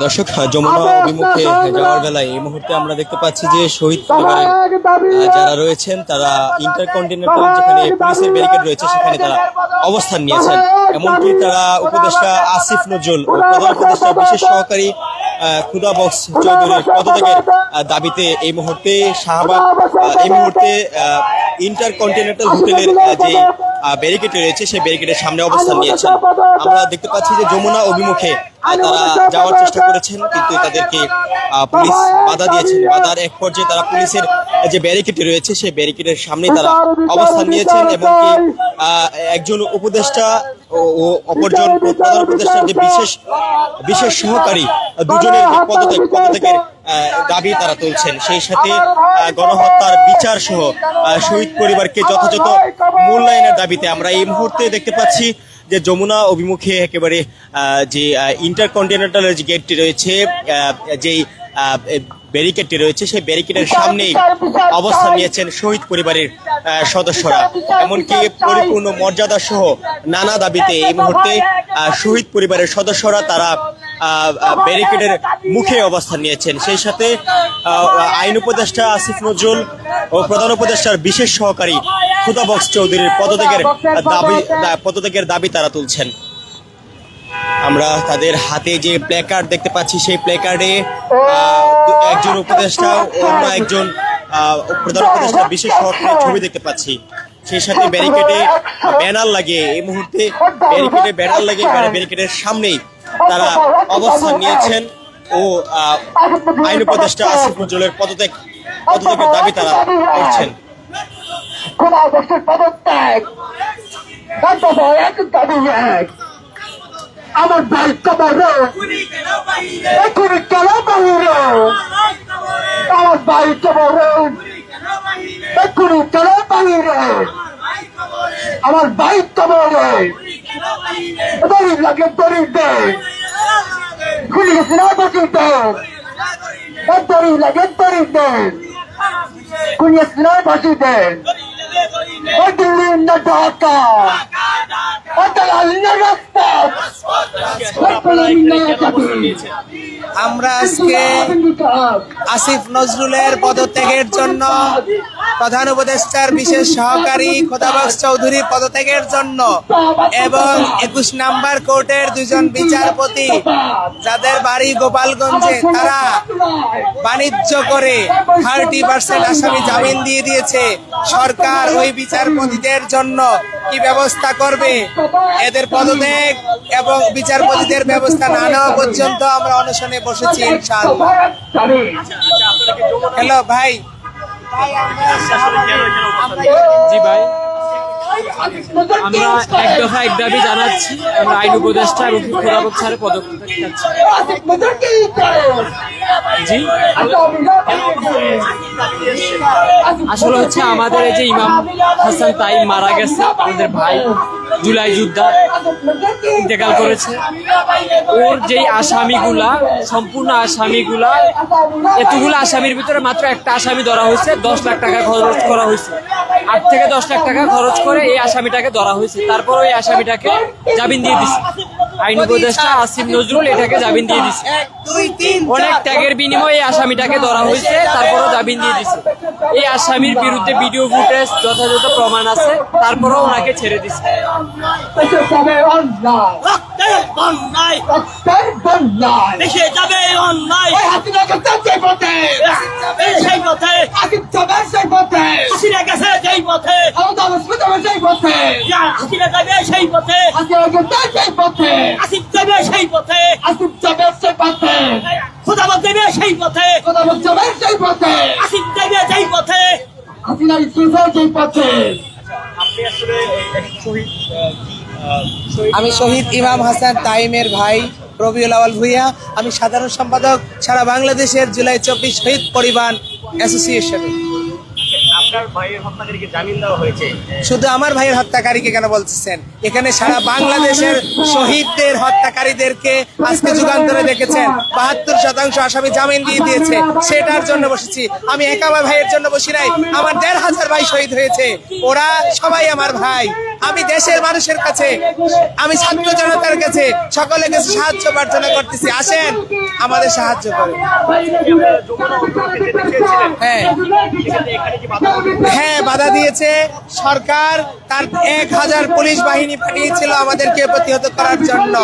দর্শক যমুনা অভিমুখে যাওয়ার বেলায় এই মুহূর্তে আমরা দেখতে পাচ্ছি যে শহীদ পরিবারের যারা রয়েছেন তারা ইন্টারকন্টিনেন্টাল যেখানে পুলিশের ব্যারিকেড রয়েছে সেখানে তারা অবস্থান নিয়েছেন। এমনকি তারা উপদেষ্টা আসিফ নজরুল ও প্রধান উপদেষ্টা বিশেষ সহকারী খুদা বক্স চৌধুরীর পদত্যাগের দাবিতে এই মুহূর্তে শাহবাগ এই মুহূর্তে ইন্টারকন্টিনেন্টাল হোটেলের যে ব্যারিকেড রয়েছে সেই ব্যারিকেডের সামনে অবস্থান নিয়েছেন। আমরা দেখতে পাচ্ছি যে যমুনা অভিমুখে তারা যাওয়ার চেষ্টা করেছেন কিন্তু তাদেরকে পুলিশ বাধা দিয়েছেন। বাধার এক পর্যায়ে তারা পুলিশের যে ব্যারিকেড রয়েছে সেই ব্যারিকেডের সামনে তারা অবস্থান নিয়েছেন এবং কি একজন উপদেষ্টা ও অপরজন প্রধান উপদেষ্টার যে বিশেষ বিশেষ সহকারী দুজনের পদত্যাগ পদত্যাগের দাবি তারা তুলছেন। সেই সাথে গণহত্যার বিচার সহ শহীদ পরিবারকে যথাযথ মূল্যায়নের দাবিতে আমরা এই মুহূর্তে দেখতে পাচ্ছি যে যমুনা অভিমুখে একেবারে যে ইন্টারকন্টিনেন্টালের যে গেটটি রয়েছে যেই ব্যারিকেডটি রয়েছে সেই ব্যারিকেডের সামনেই অবস্থান নিয়েছেন শহীদ পরিবারের সদস্যরা। এমনকি পরিপূর্ণ মর্যাদা সহ নানা দাবিতে এই মুহূর্তে শহীদ পরিবারের সদস্যরা তারা ব্যারিকেডের মুখে অবস্থান নিয়েছেন। সেই সাথে আইন উপদেষ্টা আসিফ নজরুল ও প্রধান উপদেষ্টার বিশেষ সহকারী খুদা বক্স চৌধুরীর পদত্যাগের দাবি পদত্যাগের দাবি তারা তুলছেন। আমরা তাদের হাতে যে প্ল্যাকার্ড দেখতে পাচ্ছি, সেই প্ল্যাকার্ডে একজন উপদেষ্টা অন্য একজন প্রধান উপদেষ্টা বিশেষ সহকারী ছবি দেখতে পাচ্ছি। সেই সাথে ব্যারিকেডে ব্যানার লাগিয়ে এই মুহূর্তে ব্যারিকেডে ব্যানার লাগিয়ে ব্যারিকেডের সামনেই তারা অবস্থান নিয়েছেন ও আইন উপদেষ্টা আসিফ নজরুলের পদত্যাগ, পদত্যাগের দাবি তারা করছেন। আমার ভাই কবর এখনই কেন বাহির। আমার ভাই কবর এখনই কেন বাহির। আমার ভাই কবর লাগে দড়ি দে। খুলি গেছে না বসি দে দড়ি লাগে দড়ি দে খুলি আমরা আজকে আসিফ নজরুলের পদত্যাগের জন্য প্রধান উপদেষ্টার বিশেষ সহকারী খোদাবক্স চৌধুরী পদত্যাগের জন্য এবং একুশ নাম্বার কোর্টের দুজন বিচারপতি যাদের বাড়ি গোপালগঞ্জে, তারা বাণিজ্য করে থার্টি পার্সেন্ট আসামি জামিন দিয়ে দিয়েছে। সরকার ওই বিচারপতিদের জন্য কি ব্যবস্থা করবে? এদের পদত্যাগ এবং বিচারপতিদের ব্যবস্থা না নেওয়া পর্যন্ত আমরা অনশনে বসেছি হ্যালো, ভাই। জি, ভাই। আমরা এক দফা এক দাবি জানাচ্ছি, আমরা আইন উপদেষ্টা এবং ছাড়ে পদক্ষেপ জি। আসলে হচ্ছে আমাদের এই যে ইমাম হাসান তাই মারা গেছে, আমাদের ভাই। জুলাই যোদ্ধা ইন্তেকাল করেছে। ওর যেই আসামিগুলা, সম্পূর্ণ আসামিগুলা, এতগুলো আসামির ভিতরে মাত্র একটা আসামি ধরা হয়েছে, দশ লাখ টাকা খরচ করা হয়েছে। আট থেকে দশ লাখ টাকা খরচ করে এই আসামিটাকে ধরা হয়েছে। তারপর ওই আসামিটাকে জামিন দিয়ে দিছে। আইন উপদেষ্টা আসিফ নজরুল এটাকে জামিন দিয়ে দিছে। অনেক ত্যাগের বিনিময়ে এই আসামিটাকে ধরা হয়েছে, তারপরও জামিন দিয়ে দিছে। এই আসামির বিরুদ্ধে ভিডিও ফুটেজ যথাযথ প্রমাণ আছে, তারপরও ওনাকে ছেড়ে দিছে। অন্যায় রক্তের বন্যায় যাবে অন্যায় ওই চাচ্ছে পথে যাবে সেই পথে আসিফ যাবে সেই পথে হাসিনা গেছে যেই পথে যাবে সেই পথে হাসিনা যাবে সেই পথে সেই পথে আসিফ যাবে সেই পথে আসিফ যাবে সেই পথে দেবে সেই পথে কথা যাবে সেই পথে আসিফ দেবে পথে হাসিনা ইস্তুফা সেই পথে আমি শহীদ ইমাম হাসান তাইমের ভাই, রবিউল আওয়াল ভুইয়া। আমি সাধারণ সম্পাদক সারা বাংলাদেশের জুলাই চব্বিশ শহীদ পরিবার অ্যাসোসিয়েশনের। আপনার ভাইয়ের হত্যাকারীকে জামিন দেওয়া হয়েছে। শুধু আমার ভাইয়ের হত্যাকারীকে কেন বলতেছেন? এখানে সারা বাংলাদেশের শহীদদের হত্যাকারীদেরকে আজকে যুগান্তরে দেখেছেন। বাহাত্তর শতাংশ আসামি জামিন দিয়ে দিয়েছে। সেটার জন্য বসেছি। আমি একা আমার ভাইয়ের জন্য বসি নাই। আমার দেড় হাজার ভাই শহীদ হয়েছে। ওরা সবাই আমার ভাই। আমি দেশের মানুষের কাছে আমি ছাত্র জনতার কাছে সকলের কাছে সাহায্য প্রার্থনা করতেছি। আসেন আমাদের সাহায্য করুন। হ্যাঁ। হ্যাঁ বাধা দিয়েছে। সরকার তার এক হাজার পুলিশ বাহিনী পাঠিয়েছিল আমাদেরকে প্রতিহত করার জন্য।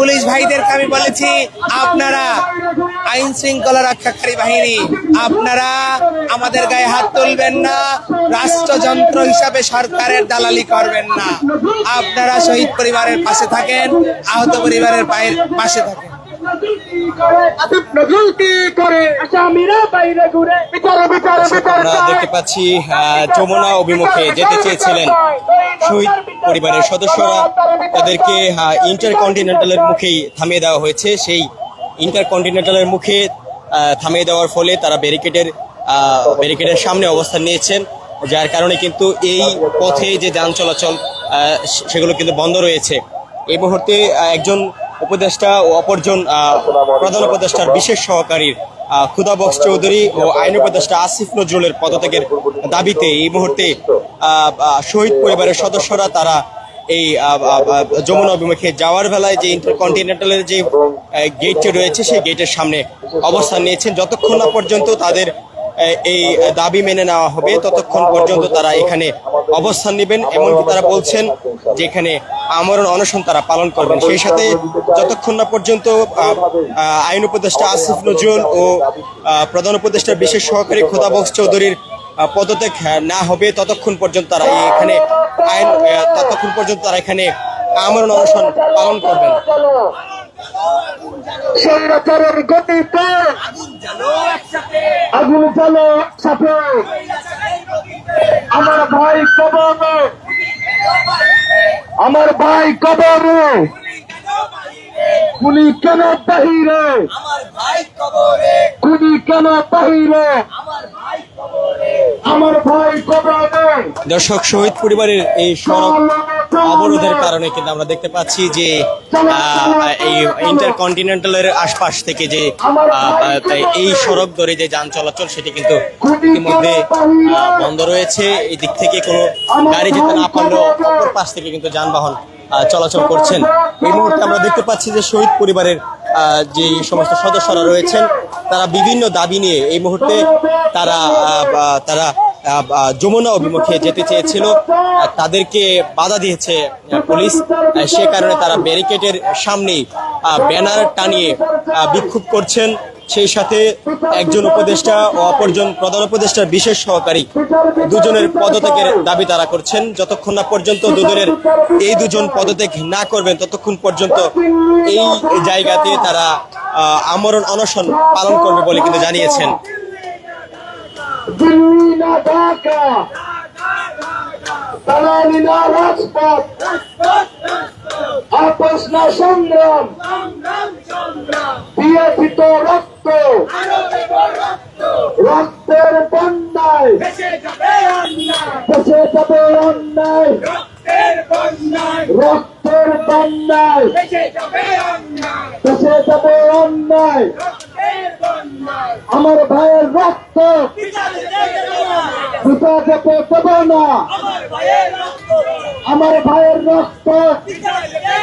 পুলিশ ভাইদেরকে আমি বলেছি, আপনারা আইন শৃঙ্খলা রক্ষাকারী বাহিনী, আপনারা আমাদের গায়ে হাত তুলবেন না, রাষ্ট্রযন্ত্র হিসাবে সরকারের দালালি করবেন না। আপনারা শহীদ পরিবারের পাশে থাকেন, আহত পরিবারের পায়ের পাশে থাকেন। আমরা দেখতে পাচ্ছি যমুনা অভিমুখে যেতে চেয়েছিলেন শহীদ পরিবারের সদস্যরা। তাদেরকে ইন্টার কন্টিনেন্টালের মুখেই থামিয়ে দেওয়া হয়েছে। সেই ইন্টার কন্টিনেন্টালের মুখে থামিয়ে দেওয়ার ফলে তারা ব্যারিকেডের ব্যারিকেডের সামনে অবস্থান নিয়েছেন, যার কারণে কিন্তু এই পথে যে যান চলাচল সেগুলো কিন্তু বন্ধ রয়েছে। এই মুহূর্তে একজন উপদেষ্টা ও অপরজন প্রধান উপদেষ্টার বিশেষ সহকারীর খুদা বক্স চৌধুরী ও আইন উপদেষ্টা আসিফ নজরুলের পদত্যাগের দাবিতে এই মুহূর্তে শহীদ পরিবারের সদস্যরা তারা এই যমুনা অভিমুখে যাওয়ার বেলায় যে ইন্টারকন্টিনেন্টালের যে গেটটি রয়েছে, সেই গেটের সামনে অবস্থান নিয়েছেন। যতক্ষণ না পর্যন্ত তাদের এই দাবি মেনে নেওয়া হবে। ততক্ষণ পর্যন্ত তারা এখানে অবস্থান নেবেন, এমনকি তারা বলছেন যে এখানে আমরণ অনশন তারা পালন করবেন। সেই সাথে যতক্ষণ না পর্যন্ত আইন উপদেষ্টা আসিফ নজরুল ও প্রধান উপদেষ্টার বিশেষ সহকারী খোদাবক্স চৌধুরীর পদত্যাগ না হবে, ততক্ষণ পর্যন্ত তারা এখানে আইন ততক্ষণ পর্যন্ত তারা এখানে আমরণ অনশন পালন করবেন। স্বৈরাচারের গতিতে আগুন জ্বালো একসাথে আমার ভাই কবরে। আমার ভাই কবরে। কুনি কেন বাহিরে? কুনি কেন বাহিরে? আমার ভাই কবরে। দর্শক শহীদ পরিবারের এই সড়ক অবরোধের কারণে কিন্তু আমরা দেখতে পাচ্ছি যে এই ইন্টারকন্টিনেন্টালের আশপাশ থেকে যে এই সড়ক ধরে যে যান চলাচল সেটি কিন্তু ইতিমধ্যে বন্ধ রয়েছে। এই দিক থেকে কোনো গাড়ি যেতে না পারলেও অপর পাশ থেকে কিন্তু যানবাহন চলাচল করছেন। এই মুহূর্তে আমরা দেখতে পাচ্ছি যে শহীদ পরিবারের আহ, যে সমস্ত সদস্যরা রয়েছেন তারা বিভিন্ন দাবি নিয়ে এই মুহূর্তে তারা আহ, তারা যমুনা অভিমুখে যেতে চেয়েছিল তাদেরকে বাধা দিয়েছে পুলিশ। সে কারণে তারা ব্যারিকেডের সামনেই ব্যানার টানিয়ে বিক্ষোভ করছেন। সেই সাথে একজন উপদেষ্টা ও অপরজন প্রধান উপদেষ্টার বিশেষ সহকারী দুজনের পদত্যাগের দাবি তারা করছেন। যতক্ষণ না পর্যন্ত দুজনের এই দুজন পদত্যাগ না করবেন, ততক্ষণ পর্যন্ত এই জায়গাতে তারা আমরণ অনশন পালন করবে বলে কিন্তু জানিয়েছেন। না ঢাকা দালালি না রাজপথ আপোষ না সংগ্রাম দিয়েছি তো রক্ত রক্তের বন্যায় দেশে যাবে অন্যায় রক্তের বন্যায়। দেশে যাবে অন্যায়। আমার ভাইয়ের রক্ত। পিতা যেতে দেব না। আমার ভাইয়ের রক্ত। পিতা যেতে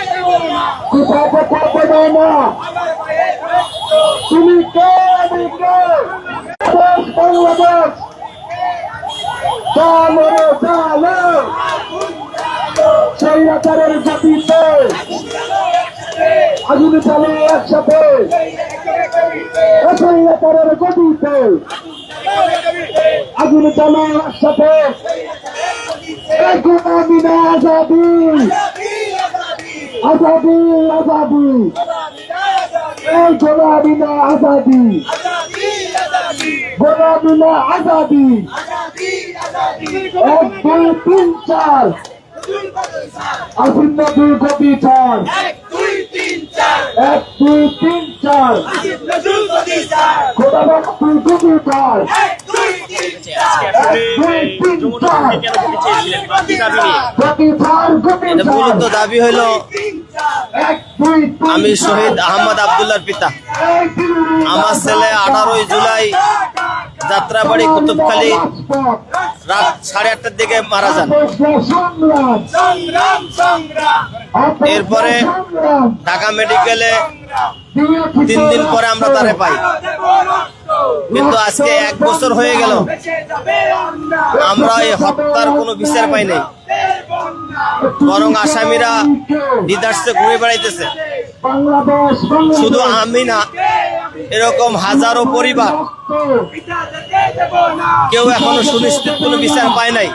দেব না। তুমি কে? আমি কে? বাংলাদেশ। রে চালো স্বৈরাচারের জাতিতে। আগুন চালে একসাথে। স্বৈরাচারের গতিতে আগুন চালে একসাথে। গোলামি না আজাদি। আজাদি আজাদি। এই গোলামি না আজাদি। গোলামি না আজাদি। এক দুই তিন চার। আসিন নদী গতি চার এক দুই তিন চার। চার এক দুই তিন চার। কেন যেতে চেয়েছিলেন বা কি দাবি নিয়ে গতি চার। গতি এটা চার মূলত দাবি হইল এক দুই তিন আমি শহীদ আহমদ আবদুল্লার পিতা। আমার ছেলে আঠারোই জুলাই যাত্রাবাড়ি কুতুবখালী রাত সাড়ে আটটার দিকে মারা যান। এরপরে ঢাকা মেডিকেলে তিন দিন পরে আমরা তারে পাই। কিন্তু আজকে এক বছর হয়ে গেল, আমরা এই হত্যার কোনো বিচার পাই নাই। বরং আসামিরা নিদার্সে ঘুরে বেড়াইতেছে। শুধু আমি না এরকম হাজারো পরিবার কেউ এখনও সুনিশ্চিত কোনো বিচার পায় নাই।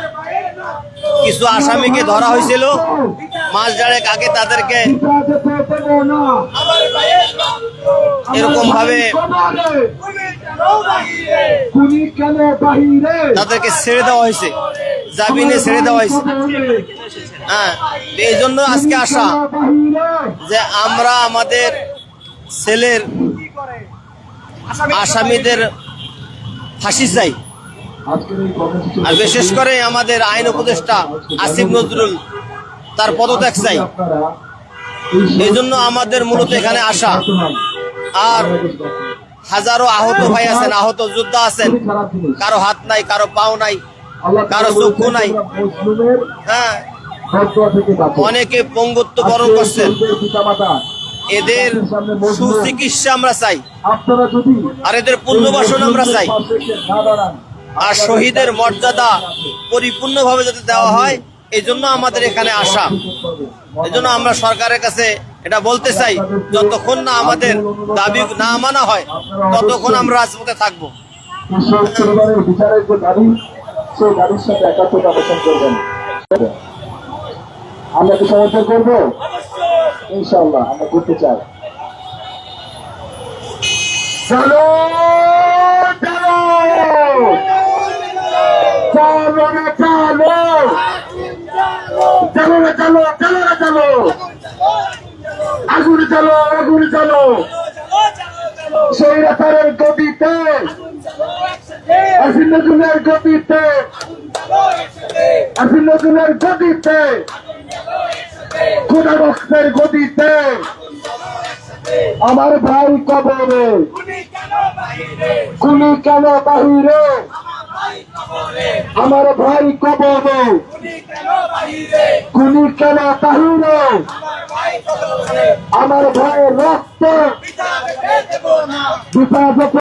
কিছু আসামিকে ধরা হয়েছিল। মাস দেড়েক আগে তাদেরকে এরকম ভাবে তাদেরকে ছেড়ে দেওয়া হয়েছে। জামিনে ছেড়ে দেওয়া হয়েছে। হ্যাঁ এই জন্য আজকে আসা যে আমরা আমাদের ছেলের আসামিদের ফাঁসি চাই। আর বিশেষ করে আমাদের আইন উপদেষ্টা আসিফ নজরুল তার পদত্যাগ চাই। এই জন্য আমাদের মূলত এখানে আসা। আর হাজারো আহত ভাই আছেন, আহত যোদ্ধা আছেন। কারও হাত নাই, কারও পাও নাই, কারও চক্ষু নাই। হ্যাঁ। অনেকে পঙ্গুত্ব বরণ করছেন। এদের সুচিকিৎসা আমরা চাই। আর এদের পুণ্যবাসন আমরা চাই। আর শহীদের মর্যাদা পরিপূর্ণভাবে যাতে দেওয়া হয় এই জন্য আমাদের এখানে আসা। এই জন্য আমরা সরকারের কাছে এটা বলতে চাই যতক্ষণ না আমাদের দাবি না মানা হয় ততক্ষণ আমরা রাজপথে থাকব। আমরা কি সমর্থন করব? ইনশাল্লাহ আমরা করতে চাই। চলো চলো রে চলো। চলো রে চলো চলো রে চলো। আগুন চলো আগুন চলো সেই রাতারের গতিতে আসিন নজরুলের গতিতে আসিন নজরুলের গতিতে। খোদা বক্সের গতিতে আমার ভাই কবরে। কুলি কেন বাহিরে? আমার ভাই কবরে। কুলি কেন বাহিরে? আমার ভাই রক্ত। বিপদ